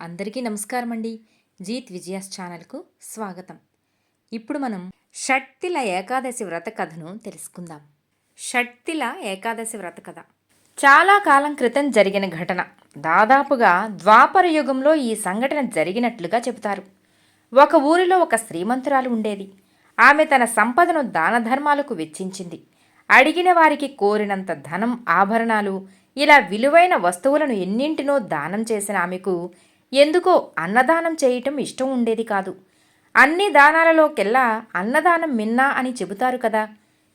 అందరికీ నమస్కారం అండి జీత్ విజయాస్ ఛానల్కు స్వాగతం. ఇప్పుడు మనం షట్తిల ఏకాదశి వ్రత కథను తెలుసుకుందాం. షట్తిల ఏకాదశి వ్రత కథ. చాలా కాలం క్రితం జరిగిన ఘటన. దాదాపుగా ద్వాపర యుగంలో ఈ సంఘటన జరిగినట్లుగా చెబుతారు. ఒక ఊరిలో ఒక శ్రీమంతురాలు ఉండేది. ఆమె తన సంపదను దాన ధర్మాలకు వెచ్చించింది. అడిగిన వారికి కోరినంత ధనం ఆభరణాలు ఇలా విలువైన వస్తువులను ఎన్నింటినో దానం చేసిన ఆమెకు ఎందుకో అన్నదానం చేయటం ఇష్టం ఉండేది కాదు. అన్ని దానాలలోకెల్లా అన్నదానం మిన్నా అని చెబుతారు కదా.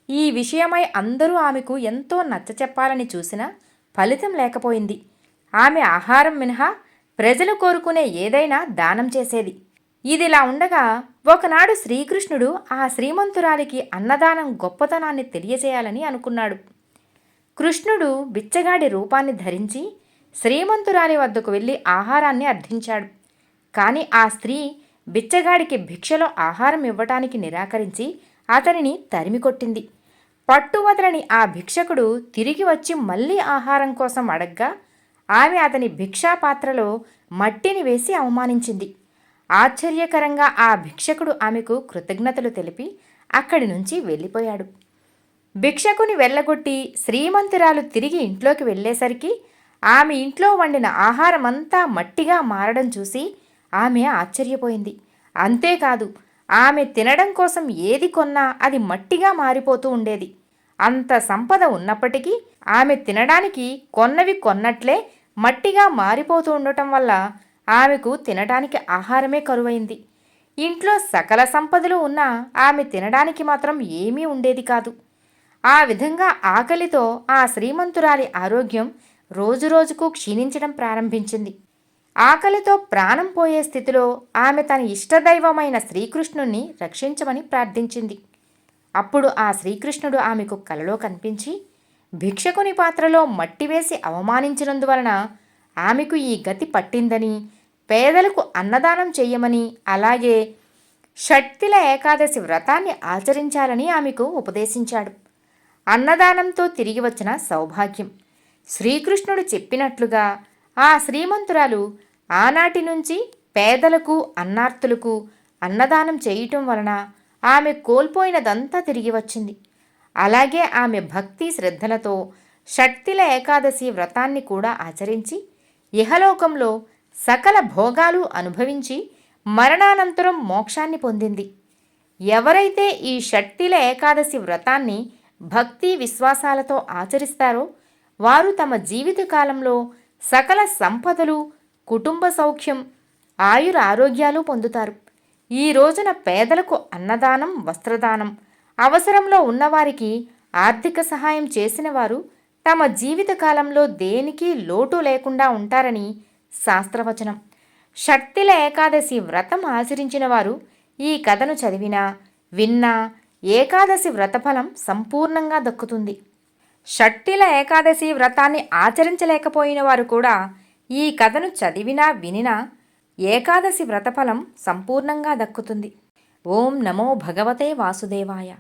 ఈ విషయమై అందరూ ఆమెకు ఎంతో నచ్చ చెప్పాలని చూసినా ఫలితం లేకపోయింది. ఆమె ఆహారం మినహా ప్రజలు కోరుకునే ఏదైనా దానం చేసేది. ఇదిలా ఉండగా ఒకనాడు శ్రీకృష్ణుడు ఆ శ్రీమంతురాలికి అన్నదానం గొప్పతనాన్ని తెలియజేయాలని అనుకున్నాడు. కృష్ణుడు బిచ్చగాడి రూపాన్ని ధరించి శ్రీమంతురాలి వద్దకు వెళ్ళి ఆహారాన్ని అర్థించాడు. కానీ ఆ స్త్రీ బిచ్చగాడికి భిక్షలో ఆహారం ఇవ్వటానికి నిరాకరించి అతనిని తరిమికొట్టింది పట్టువదలని ఆ భిక్షకుడు తిరిగి వచ్చి మళ్ళీ ఆహారం కోసం అడగ్గా ఆమె అతని భిక్షా పాత్రలో మట్టిని వేసి అవమానించింది. ఆశ్చర్యకరంగా ఆ భిక్షకుడు ఆమెకు కృతజ్ఞతలు తెలిపి అక్కడి నుంచి వెళ్ళిపోయాడు. భిక్షకుని వెళ్ళగొట్టి శ్రీమంతురాలు తిరిగి ఇంట్లోకి వెళ్ళేసరికి ఆమె ఇంట్లో వండిన ఆహారమంతా మట్టిగా మారడం చూసి ఆమె ఆశ్చర్యపోయింది. అంతేకాదు ఆమె తినడం కోసం ఏది కొన్నా అది మట్టిగా మారిపోతూ ఉండేది. అంత సంపద ఉన్నప్పటికీ ఆమె తినడానికి కొన్నవి కొన్నట్లే మట్టిగా మారిపోతూ ఉండటం వల్ల ఆమెకు తినడానికి ఆహారమే కరువైంది. ఇంట్లో సకల సంపదలు ఉన్నా ఆమె తినడానికి మాత్రం ఏమీ ఉండేది కాదు. ఆ విధంగా ఆకలితో ఆ శ్రీమంతురాలి ఆరోగ్యం రోజురోజుకు క్షీణించడం ప్రారంభించింది. ఆకలితో ప్రాణం పోయే స్థితిలో ఆమె తన ఇష్టదైవమైన శ్రీకృష్ణుణ్ణి రక్షించమని ప్రార్థించింది. అప్పుడు ఆ శ్రీకృష్ణుడు ఆమెకు కలలో కనిపించి భిక్షకుని పాత్రలో మట్టి వేసి అవమానించినందువలన ఆమెకు ఈ గతి పట్టిందని పేదలకు అన్నదానం చేయమని అలాగే షట్తిల ఏకాదశి వ్రతాన్ని ఆచరించాలని ఆమెకు ఉపదేశించాడు. అన్నదానంతో తిరిగి వచ్చిన సౌభాగ్యం. శ్రీకృష్ణుడు చెప్పినట్లుగా ఆ శ్రీమంతురాలు ఆనాటి నుంచి పేదలకు అన్నార్తులకు అన్నదానం చేయటం వలన ఆమె కోల్పోయినదంతా తిరిగి వచ్చింది. అలాగే ఆమె భక్తి శ్రద్ధలతో షట్తిల ఏకాదశి వ్రతాన్ని కూడా ఆచరించి ఇహలోకంలో సకల భోగాలు అనుభవించి మరణానంతరం మోక్షాన్ని పొందింది. ఎవరైతే ఈ షట్టిల ఏకాదశి వ్రతాన్ని భక్తి విశ్వాసాలతో ఆచరిస్తారో వారు తమ జీవితకాలంలో సకల సంపదలు కుటుంబ సౌఖ్యం ఆయుర ఆరోగ్యాలు పొందుతారు. ఈ రోజున పేదలకు అన్నదానం వస్త్రదానం అవసరంలో ఉన్నవారికి ఆర్థిక సహాయం చేసిన వారు తమ జీవితకాలంలో దేనికి లోటు లేకుండా ఉంటారని శాస్త్రవచనం. శక్తిల ఏకాదశి వ్రతం ఆచరించిన వారు ఈ కథను చదివినా విన్నా ఏకాదశి వ్రతఫలం సంపూర్ణంగా దక్కుతుంది. షట్టిల ఏకాదశి వ్రతాన్ని ఆచరించలేకపోయిన వారు కూడా ఈ కథను చదివినా వినినా ఏకాదశి వ్రతఫలం సంపూర్ణంగా దక్కుతుంది. ఓం నమో భగవతే వాసుదేవాయ.